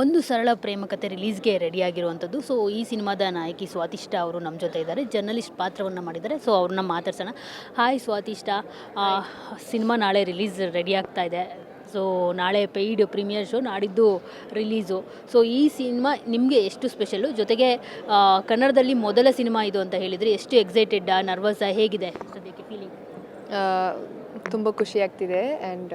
ಒಂದು ಸರಳ ಪ್ರೇಮ ಕತೆ ರಿಲೀಸ್ಗೆ ರೆಡಿಯಾಗಿರುವಂಥದ್ದು ಸೊ ಈ ಸಿನಿಮಾದ ನಾಯಕಿ ಸ್ವಾತಿಷ್ಠ ಅವರು ನಮ್ಮ ಜೊತೆ ಇದ್ದಾರೆ. ಜರ್ನಲಿಸ್ಟ್ ಪಾತ್ರವನ್ನು ಮಾಡಿದ್ದಾರೆ. ಸೊ ಅವ್ರನ್ನ ಮಾತಾಡ್ಸೋಣ. ಹಾಯ್ ಸ್ವಾತಿಷ್ಠ. ಸಿನಿಮಾ ನಾಳೆ ರಿಲೀಸ್ ರೆಡಿ ಆಗ್ತಾ ಇದೆ. ಸೊ ನಾಳೆ ಪೇಯ್ಡ್ ಪ್ರೀಮಿಯರ್ ಶೋ ನಾಡಿದ್ದು ರಿಲೀಸು ಸೊ ಈ ಸಿನಿಮಾ ನಿಮಗೆ ಎಷ್ಟು ಸ್ಪೆಷಲ್ಲು ಜೊತೆಗೆ ಕನ್ನಡದಲ್ಲಿ ಮೊದಲ ಸಿನಿಮಾ ಇದು ಅಂತ ಹೇಳಿದರೆ ಎಷ್ಟು ಎಕ್ಸೈಟೆಡ್ ನರ್ವಸ್ ಹೇಗಿದೆ? ಸದ್ಯಕ್ಕೆ ಫೀಲಿಂಗ್ ತುಂಬ ಖುಷಿ ಆಗ್ತಿದೆ. ಆ್ಯಂಡ್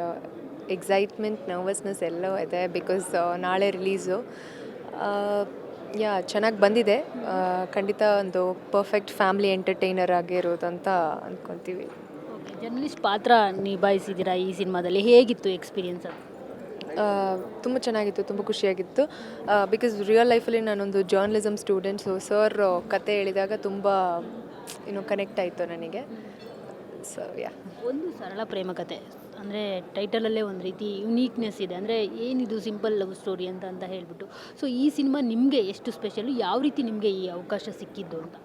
ಎಕ್ಸೈಟ್ಮೆಂಟ್ ನರ್ವಸ್ನೆಸ್ ಎಲ್ಲೋ ಇದೆ ಬಿಕಾಸ್ ನಾಳೆ ರಿಲೀಸು ಯಾ ಚೆನ್ನಾಗಿ ಬಂದಿದೆ. ಖಂಡಿತ ಒಂದು ಪರ್ಫೆಕ್ಟ್ ಫ್ಯಾಮಿಲಿ ಎಂಟರ್ಟೈನರ್ ಆಗಿರೋದು ಅಂತ ಅಂದ್ಕೊತೀವಿ ಓಕೆ ಜರ್ನಲಿಸ್ಟ್ ಪಾತ್ರ ನಿಭಾಯಿಸಿದ್ದೀರಾ ಈ ಸಿನಿಮಾದಲ್ಲಿ? ಹೇಗಿತ್ತು ಎಕ್ಸ್ಪೀರಿಯೆನ್ಸ್ ಅದು? ತುಂಬ ಚೆನ್ನಾಗಿತ್ತು ತುಂಬ ಖುಷಿಯಾಗಿತ್ತು. ಬಿಕಾಸ್ ರಿಯಲ್ ಲೈಫಲ್ಲಿ ನಾನೊಂದು ಜರ್ನಲಿಸಮ್ ಸ್ಟೂಡೆಂಟ್ ಸೊ ಸರ್ ಕತೆ ಹೇಳಿದಾಗ ತುಂಬ ಏನು ಕನೆಕ್ಟ್ ಆಯಿತು ನನಗೆ. ಸೊ ಯಾ ಒಂದು ಸರಳ ಪ್ರೇಮ ಕತೆ. ಅಂದರೆ ಟೈಟಲಲ್ಲೇ ಒಂದು ರೀತಿ ಯುನೀಕ್ನೆಸ್ ಇದೆ. ಅಂದರೆ ಏನಿದು ಸಿಂಪಲ್ ಲವ್ ಸ್ಟೋರಿ ಅಂತ ಅಂತ ಹೇಳಿಬಿಟ್ಟು. ಸೊ ಈ ಸಿನಿಮಾ ನಿಮಗೆ ಎಷ್ಟು ಸ್ಪೆಷಲು ಯಾವ ರೀತಿ ನಿಮಗೆ ಈ ಅವಕಾಶ ಸಿಕ್ಕಿದ್ದು ಅಂತ?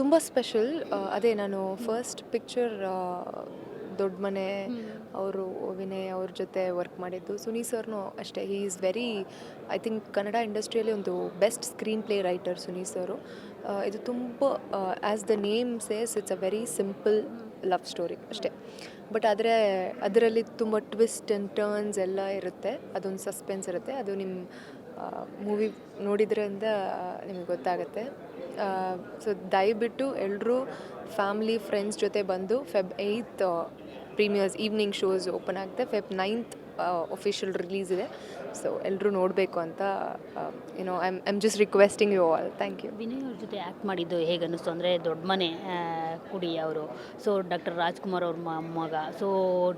ತುಂಬ ಸ್ಪೆಷಲ್ ಅದೇ ನಾನು ಫಸ್ಟ್ ಪಿಕ್ಚರ್ ದೊಡ್ಡ ಮನೆ ಅವರು ವಿನಯ್ ಅವ್ರ ಜೊತೆ ವರ್ಕ್ ಮಾಡಿದ್ದು. ಸುನಿ ಸರ್ನು ಅಷ್ಟೇ. He is very I think Kannada ಇಂಡಸ್ಟ್ರಿಯಲ್ಲಿ ಒಂದು best screenplay writer Suni sir. ಇದು ತುಂಬ as the name says it's a very simple love story ಅಷ್ಟೇ. ಬಟ್ ಆದರೆ ಅದರಲ್ಲಿ ತುಂಬ ಟ್ವಿಸ್ಟ್ ಆ್ಯಂಡ್ ಟರ್ನ್ಸ್ ಎಲ್ಲ ಇರುತ್ತೆ. ಅದೊಂದು ಸಸ್ಪೆನ್ಸ್ ಇರುತ್ತೆ. ಅದು ನಿಮ್ಮ ಮೂವಿ ನೋಡಿದ್ರಿಂದ ನಿಮಗೆ ಗೊತ್ತಾಗುತ್ತೆ. ಸೊ ದಯವಿಟ್ಟು ಎಲ್ಲರೂ ಫ್ಯಾಮ್ಲಿ ಫ್ರೆಂಡ್ಸ್ ಜೊತೆ ಬಂದು Feb eighth premieres evening shows open ಆಗುತ್ತೆ ಫೆಬ್ ನೈನ್ತ್ ಒಫಿಷಿಯಲ್ ರಿಲೀಸ್ ಇದೆ. ಸೊ ಎಲ್ಲರೂ ನೋಡಬೇಕು ಅಂತ you know I I am just requesting you all thank you Vinay ಅವ್ರ ಜೊತೆ ಆ್ಯಕ್ಟ್ ಮಾಡಿದ್ದು ಹೇಗೆ ಅನ್ನಿಸ್ತು ಅಂದರೆ ದೊಡ್ಡ ಮನೆ ಕುಡಿ ಅವರು. ಸೊ ಡಾಕ್ಟರ್ ರಾಜ್ಕುಮಾರ್ ಅವ್ರ ಮಗ. ಸೊ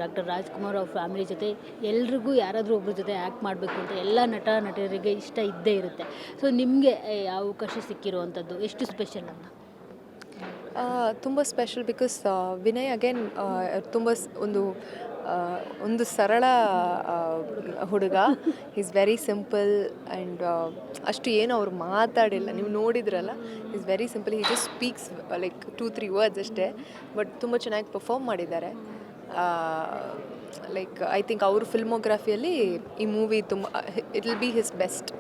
ಡಾಕ್ಟರ್ ರಾಜ್ಕುಮಾರ್ ಅವ್ರ ಫ್ಯಾಮಿಲಿ ಜೊತೆ ಎಲ್ರಿಗೂ ಯಾರಾದರೂ ಒಬ್ಬರ ಜೊತೆ ಆ್ಯಕ್ಟ್ ಮಾಡಬೇಕು ಅಂತ ಎಲ್ಲ ನಟ ನಟರಿಗೆ ಇಷ್ಟ ಇದ್ದೇ ಇರುತ್ತೆ. ಸೊ ನಿಮಗೆ ಅವಕಾಶ ಸಿಕ್ಕಿರುವಂಥದ್ದು ಎಷ್ಟು ಸ್ಪೆಷಲ್ ಅಂತ? ತುಂಬ ಸ್ಪೆಷಲ್ ಬಿಕಾಸ್ ವಿನಯ್ ಅಗೇನ್ ತುಂಬ ಒಂದು ಒಂದು ಸರಳ ಹುಡುಗ. ಈಸ್ ವೆರಿ ಸಿಂಪಲ್ ಆ್ಯಂಡ್ ಅಷ್ಟು ಏನು ಅವ್ರು ಮಾತಾಡಿಲ್ಲ. ನೀವು ನೋಡಿದ್ರಲ್ಲ is very simple he just speaks like two three words ಅಷ್ಟೇ. ಬಟ್ ತುಂಬ ಚೆನ್ನಾಗಿ ಪರ್ಫಾರ್ಮ್ ಮಾಡಿದ್ದಾರೆ. ಲೈಕ್ ಐ ಥಿಂಕ್ ಅವ್ರ ಫಿಲ್ಮೋಗ್ರಫಿಯಲ್ಲಿ ಈ ಮೂವಿ ತುಂಬ it will be his best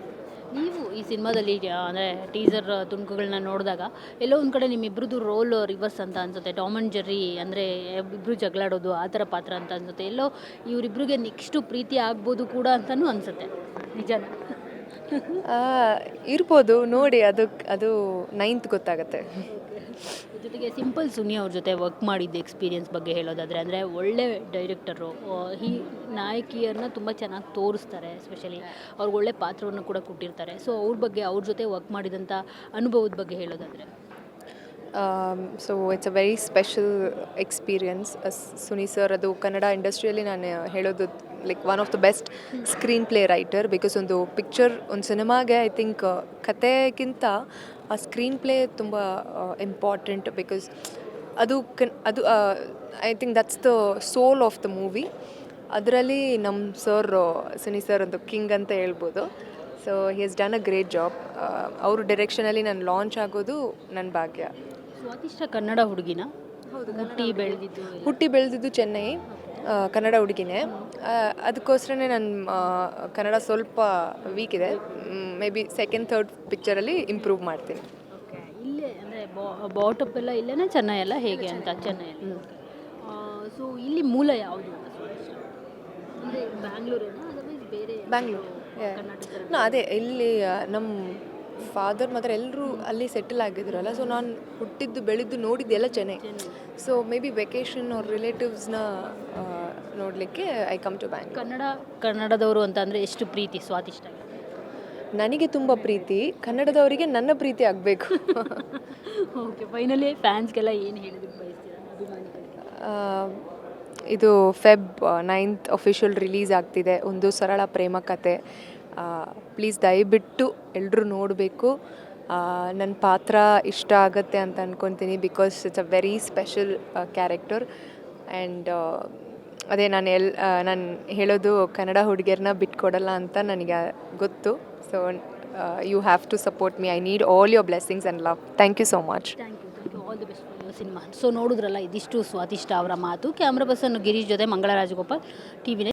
ನೀವು ಈ ಸಿನಿಮಾದಲ್ಲಿ ಅಂದರೆ ಟೀಸರ್ ತುಣುಕುಗಳನ್ನ ನೋಡಿದಾಗ ಎಲ್ಲೋ ಒಂದು ಕಡೆ ನಿಮ್ಮಿಬ್ಬರದ್ದು ರೋಲ್ ರಿವರ್ಸ್ ಅಂತ ಅನ್ಸುತ್ತೆ. ಟಾಮ್ ಆ್ಯಂಡ್ ಜೆರ್ರಿ ಅಂದರೆ ಇಬ್ಬರು ಜಗಳಾಡೋದು ಆ ಥರ ಪಾತ್ರ ಅಂತ ಅನ್ಸುತ್ತೆ. ಎಲ್ಲೋ ಇವರಿಬ್ಬರಿಗೆ ನೆಕ್ಸ್ಟು ಪ್ರೀತಿ ಆಗ್ಬೋದು ಕೂಡ ಅಂತಲೂ ಅನಿಸುತ್ತೆ. ನಿಜನ? ಆ, ಇರ್ಬೋದು. ನೋಡಿ ಅದು ಅದು ನೈನ್ತ್ ಗೊತ್ತಾಗತ್ತೆ. ಜೊತೆಗೆ ಸಿಂಪಲ್ ಸುನಿ ಅವ್ರ ಜೊತೆ ವರ್ಕ್ ಮಾಡಿದ್ದ ಎಕ್ಸ್ಪೀರಿಯನ್ಸ್ ಬಗ್ಗೆ ಹೇಳೋದಾದರೆ, ಅಂದರೆ ಒಳ್ಳೆ ಡೈರೆಕ್ಟರು ಈ ನಾಯಕಿಯರನ್ನ ತುಂಬ ಚೆನ್ನಾಗಿ ತೋರಿಸ್ತಾರೆ ಎಸ್ಪೆಷಲಿ ಅವ್ರಿಗೆ ಒಳ್ಳೆ ಪಾತ್ರವನ್ನು ಕೂಡ ಕೊಟ್ಟಿರ್ತಾರೆ. ಸೊ ಅವ್ರ ಬಗ್ಗೆ ಅವ್ರ ಜೊತೆ ವರ್ಕ್ ಮಾಡಿದಂಥ ಅನುಭವದ ಬಗ್ಗೆ ಹೇಳೋದಾದರೆ. So it's a very special experience Suni sir ಅದು ಕನ್ನಡ ಇಂಡಸ್ಟ್ರಿಯಲ್ಲಿ ನಾನು ಹೇಳೋದು like one of the best screenplay writer because ಒಂದು ಪಿಕ್ಚರ್ ಒಂದು ಸಿನಿಮಾಗೆ ಐ ಥಿಂಕ್ ಕತೆಗಿಂತ ಆ ಸ್ಕ್ರೀನ್ ಪ್ಲೇ ತುಂಬ ಇಂಪಾರ್ಟೆಂಟ್ ಬಿಕಾಸ್ ಅದು ಕನ್ ಅದು I think that's the soul of the movie ಅದರಲ್ಲಿ ನಮ್ಮ ಸರ್ ಸುನಿ ಸರ್ ಒಂದು ಕಿಂಗ್ ಅಂತ ಹೇಳ್ಬೋದು. So he has done a great job ಅವ್ರ ಡೈರೆಕ್ಷನಲ್ಲಿ ನಾನು ಲಾಂಚ್ ಆಗೋದು ನನ್ನ ಭಾಗ್ಯ. ಸ್ವಾತಿಷ್ಠ ಕನ್ನಡ ಹುಡುಗಿನ? ಹುಟ್ಟಿ ಬೆಳೆದಿದ್ದು ಹುಟ್ಟಿ ಬೆಳೆದಿದ್ದು ಚೆನ್ನೈ ಆ, ಕನ್ನಡ ಹುಡುಗಿನೇ. ಅದಕ್ಕೋಸ್ಕರನೇ ನನ್ನ ಕನ್ನಡ ಸ್ವಲ್ಪ ವೀಕ್ ಇದೆ. ಮೇ ಬಿ ಸೆಕೆಂಡ್ ಥರ್ಡ್ ಪಿಕ್ಚರಲ್ಲಿ ಇಂಪ್ರೂವ್ ಮಾಡ್ತೀನಿ. ಓಕೆ ಇಲ್ಲೇ ಅಂದರೆ ಬಾಟಪ್ ಎಲ್ಲ ಇಲ್ಲೇನಾ ಚೆನ್ನೈ ಎಲ್ಲ ಹೇಗೆ ಅಂತ? ಚೆನ್ನೈ. ಸೊ ಇಲ್ಲಿ ಮೂಲ ಯಾವುದು? ಅಂದರೆ ಬ್ಯಾಂಗ್ಳೂರೇನಾ? ಬೇರೆ ಬ್ಯಾಂಗ್ಳೂರು ಕರ್ನಾಟಕ ನಾ ಅದೇ ಇಲ್ಲಿ ನಮ್ಮ ಫಾದರ್ ಮದರ್ ಎಲ್ಲರೂ ಅಲ್ಲಿ ಸೆಟಲ್ ಆಗಿದ್ರಲ್ಲ ಸೊ ನಾನು ಹುಟ್ಟಿದ್ದು ಬೆಳೆದು ನೋಡಿದ್ದೆಲ್ಲ Chennai. So maybe vacation ಅವ್ರ ರಿಲೇಟಿವ್ಸ್ನ ನೋಡಲಿಕ್ಕೆ I come to bank Kannada ಕನ್ನಡದವರು ಅಂತ ಅಂದರೆ ಎಷ್ಟು ಪ್ರೀತಿ ಸ್ವಾದಿಷ್ಟ ನನಗೆ ತುಂಬ ಪ್ರೀತಿ ಕನ್ನಡದವರಿಗೆ ನನ್ನ ಪ್ರೀತಿ ಆಗಬೇಕು. ಓಕೆ ಫೈನಲಿ ಫ್ಯಾನ್ಸ್ಗೆಲ್ಲ ಏನು ಹೇಳಿದ್ರು ಇದು ಫೆಬ್ ನೈನ್ತ್ ಅಫಿಷಿಯಲ್ ರಿಲೀಸ್ ಆಗ್ತಿದೆ ಒಂದು ಸರಳ ಪ್ರೇಮ ಕತೆ. ಪ್ಲೀಸ್ ದಯವಿಟ್ಟು ಎಲ್ಲರೂ ನೋಡಬೇಕು. ನನ್ನ ಪಾತ್ರ ಇಷ್ಟ ಆಗುತ್ತೆ ಅಂತ ಅಂದ್ಕೊತೀನಿ because it's a very special character and ಅದೇ ನಾನು ಎಲ್ ನಾನು ಹೇಳೋದು ಕನ್ನಡ ಹುಡುಗಿಯರನ್ನ ಬಿಟ್ಕೊಡಲ್ಲ ಅಂತ ನನಗೆ ಗೊತ್ತು. So you have to support me I need all your blessings and love thank you so much thank you all cinema so ನೋಡಿದ್ರಲ್ಲ, ಇದಿಷ್ಟು ಸ್ವಾದಿಷ್ಟ ಅವರ ಮಾತು. ಕ್ಯಾಮ್ರಾ ಪರ್ಸನ್ ಗಿರೀಶ್ ಜೊತೆ ಮಂಗಳ ರಾಜಗೋಪಾಲ್ ಟಿ ವಿನೇ